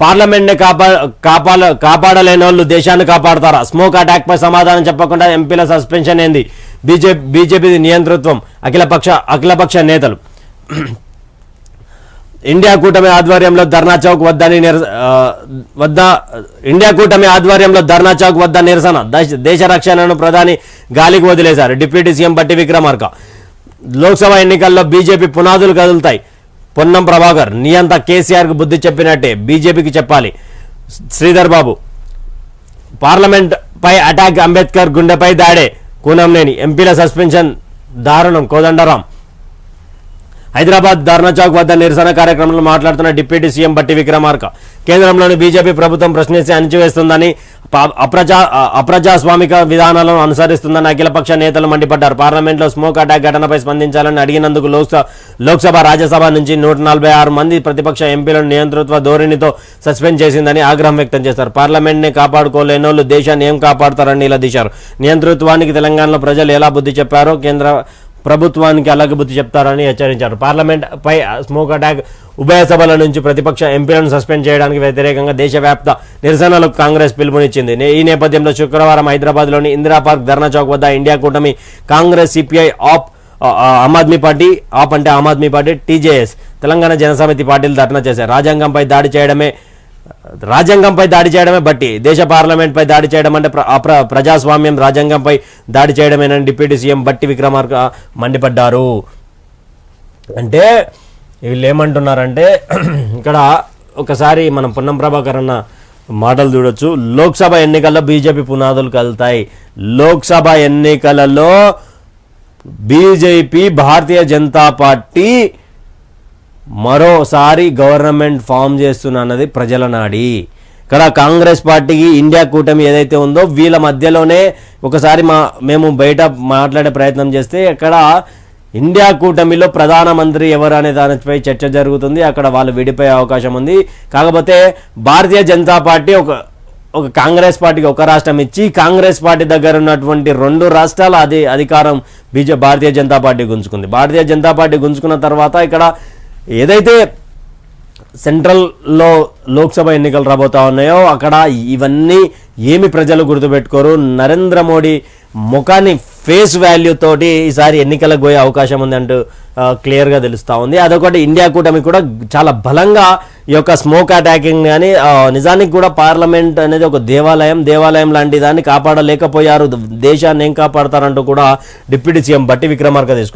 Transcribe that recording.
పార్లమెంట్ని కాపా కాపాడ కాపాడలేని వాళ్ళు దేశాన్ని కాపాడతారా? స్మోక్ అటాక్ పై సమాధానం చెప్పకుండా ఎంపీల సస్పెన్షన్ ఏంది? బీజేపీ బీజేపీ నియంతృత్వం అఖిలపక్ష అఖిలపక్ష నేతలు. ఇండియా కూటమి ఆధ్వర్యంలో ధర్నా చౌక్ వద్దని నిరస వద్ద ఇండియా కూటమి ఆధ్వర్యంలో ధర్నా చౌక్ వద్ద నిరసన. దేశ- దేశ రక్షణను ప్రధాని గాలికి వదిలేశారు. డిప్యూటీ సీఎం బట్టి విక్రమార్క. లోక్సభ ఎన్నికల్లో బీజేపీ పునాదులు కదులుతాయి. పొన్నం ప్రభాకర్ నియంత కేసీఆర్కు బుద్ధి చెప్పినట్టే బీజేపీకి చెప్పాలి. శ్రీధర్ బాబు పార్లమెంట్ పై అటాక్ అంబేద్కర్ గుండెపై దాడే కూనంనేని ఎంపీల సస్పెన్షన్ దారుణం కోదండరాం. హైదరాబాద్ ధర్నా చౌక్ వద్ద నిరసన కార్యక్రమంలో మాట్లాడుతున్న డిప్యూటీ సీఎం బట్టి విక్రమార్క కేంద్రంలోని బీజేపీ ప్రభుత్వం ప్రశ్నించి అణిచివేస్తుందని అప్రజా అప్రజాస్వామిక విధానాలను అనుసరిస్తుందని అఖిలపక్ష నేతలు మండిపడ్డారు. పార్లమెంట్లో స్మోక్ అటాక్ ఘటనపై స్పందించాలని అడిగినందుకు లోక్సభ లోక్సభ రాజ్యసభ నుంచి నూట నలభై ఆరు మంది ప్రతిపక్ష ఎంపీలను నియంతృత్వ ధోరణితో సస్పెండ్ చేసిందని ఆగ్రహం వ్యక్తం చేశారు. పార్లమెంట్ని కాపాడుకోలేనోళ్ళు దేశాన్ని ఏం కాపాడతారని నిలదీశారు. నియంతృత్వానికి తెలంగాణలో ప్రజలు ఎలా బుద్ధి చెప్పారో కేంద్ర ప్రభుత్వానికి అలాగే బుద్ధి చెప్తారని హెచ్చరించారు. పార్లమెంట్ పై స్మోక్ అటాక్ ఉభయ సభల నుంచి ప్రతిపక్ష ఎంపీలను సస్పెండ్ చేయడానికి వ్యతిరేకంగా దేశవ్యాప్త నిరసనలకు కాంగ్రెస్ పిలుపునిచ్చింది. ఈ నేపథ్యంలో శుక్రవారం హైదరాబాద్లోని ఇందిరా పార్క్ ధర్నా చౌక్ వద్ద ఇండియా కూటమి కాంగ్రెస్ సిపిఐ ఆప్ ఆమ్ ఆద్మీ పార్టీ ఆప్ అంటే ఆమ్ ఆద్మీ పార్టీ టీజేఎస్ తెలంగాణ జనసమితి పార్టీలు ధర్నా చేశారు. రాజ్యాంగంపై దాడి చేయడమే రాజ్యాంగంపై దాడి చేయడమే బట్టి దేశ పార్లమెంట్పై దాడి చేయడం అంటే ప్ర- ప్రజాస్వామ్యం రాజ్యాంగంపై దాడి చేయడమేనని డిప్యూటీ సీఎం బట్టి విక్రమార్క మండిపడ్డారు. అంటే వీళ్ళు ఏమంటున్నారంటే ఇక్కడ ఒకసారి మనం పొన్నం ప్రభాకర్ అన్న మాటలు చూడొచ్చు. లోక్సభ ఎన్నికల్లో బీజేపీ పునాదులు కలుతాయి. లోక్సభ ఎన్నికలలో బీజేపీ భారతీయ జనతా పార్టీ మరోసారి గవర్నమెంట్ ఫామ్ చేస్తున్న అన్నది ప్రజల నాడి. ఇక్కడ కాంగ్రెస్ పార్టీకి ఇండియా కూటమి ఏదైతే ఉందో వీళ్ళ మధ్యలోనే ఒకసారి మా మేము బయట మాట్లాడే ప్రయత్నం చేస్తే ఇక్కడ ఇండియా కూటమిలో ప్రధానమంత్రి ఎవరు అనే దానిపై చర్చ జరుగుతుంది. అక్కడ వాళ్ళు విడిపోయే అవకాశం ఉంది. కాకపోతే భారతీయ జనతా పార్టీ ఒక ఒక కాంగ్రెస్ పార్టీకి ఒక రాష్ట్రం ఇచ్చి కాంగ్రెస్ పార్టీ దగ్గర ఉన్నటువంటి రెండు రాష్ట్రాల అది అధికారం బీజే భారతీయ జనతా పార్టీ గుంజుకుంది. భారతీయ జనతా పార్టీ గుంజుకున్న తర్వాత ఇక్కడ ఏదైతే సెంట్రల్లో లోక్సభ ఎన్నికలు రాబోతా ఉన్నాయో అక్కడ ఇవన్నీ ఏమి ప్రజలు గుర్తుపెట్టుకోరు. నరేంద్ర మోడీ ముఖాన్ని ఫేస్ వాల్యూ తోటి ఈసారి ఎన్నికలకు పోయే అవకాశం ఉంది అంటూ క్లియర్ క్లియర్గా తెలుస్తూ ఉంది. అదొకటి ఇండియా కూటమి కూడా చాలా బలంగా ఈ యొక్క స్మోక్ అటాకింగ్ కానీ నిజానికి కూడా పార్లమెంట్ అనేది ఒక దేవాలయం దేవాలయం లాంటి దాన్ని కాపాడలేకపోయారు. దేశాన్ని ఏం కాపాడతారంటూ కూడా డిప్యూటీ సీఎం బట్టి విక్రమార్క తీసుకొస్తారు.